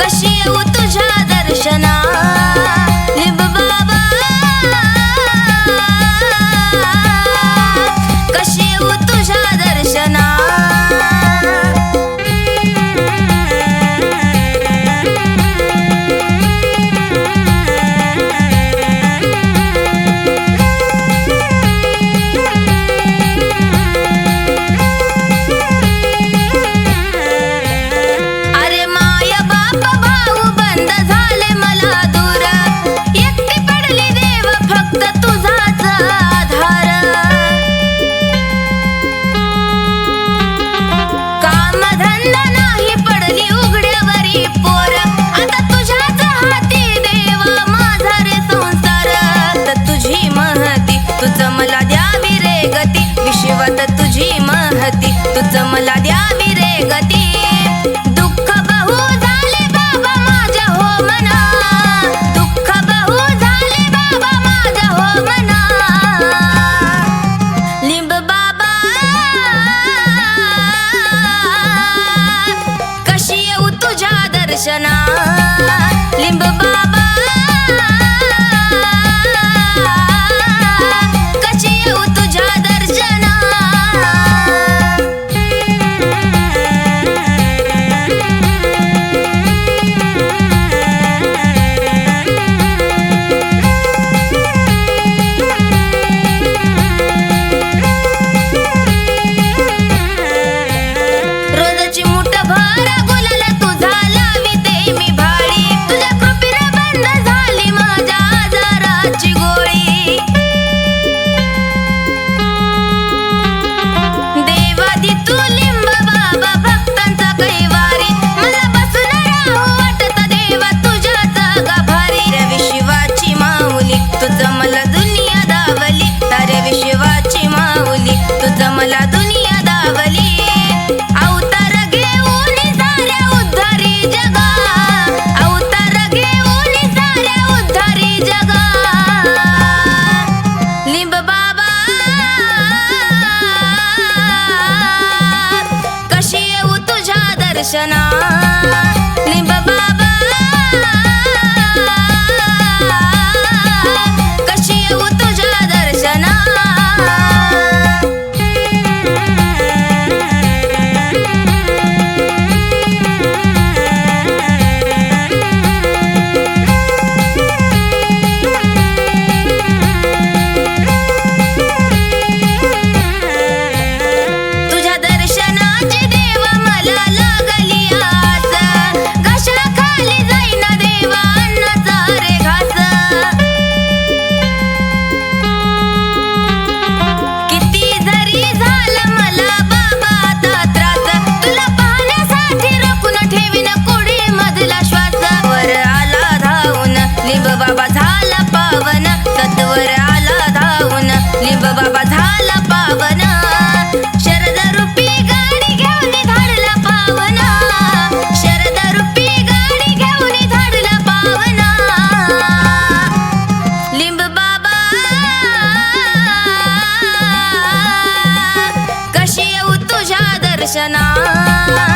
कशी येऊ तुझ्या दर्शना বাসনা दुनियावली अवतर घेऊन उद्धरी जगा अवतर घेऊन उद्धरी जगा लिंब बाबा कशी येऊ तुझ्या दर्शना न